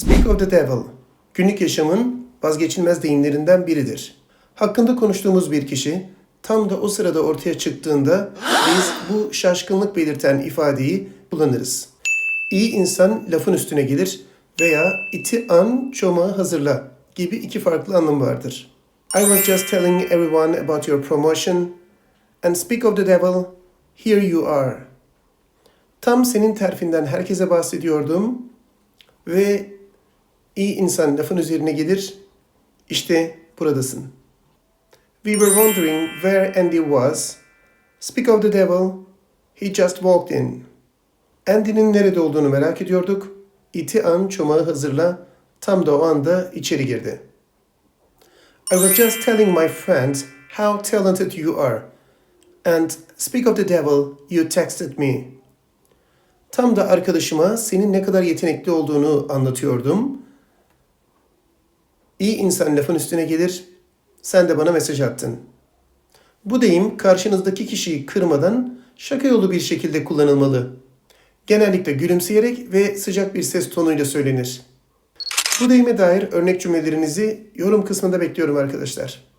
Speak of the devil. Günlük yaşamın vazgeçilmez deyimlerinden biridir. Hakkında konuştuğumuz bir kişi tam da o sırada ortaya çıktığında biz bu şaşkınlık belirten ifadeyi kullanırız. İyi insan lafın üstüne gelir veya iti an çomağı hazırla gibi iki farklı anlam vardır. I was just telling everyone about your promotion and speak of the devil, here you are. Tam senin terfinden herkese bahsediyordum ve iyi insan lafın üzerine gelir, işte buradasın. We were wondering where Andy was. Speak of the devil, he just walked in. Andy'nin nerede olduğunu merak ediyorduk. İti an çomağı hazırla, tam da o anda içeri girdi. I was just telling my friends how talented you are. And speak of the devil, you texted me. Tam da arkadaşıma senin ne kadar yetenekli olduğunu anlatıyordum. İyi insan lafın üstüne gelir, sen de bana mesaj attın. Bu deyim karşınızdaki kişiyi kırmadan şaka yolu bir şekilde kullanılmalı. Genellikle gülümseyerek ve sıcak bir ses tonuyla söylenir. Bu deyime dair örnek cümlelerinizi yorum kısmında bekliyorum arkadaşlar.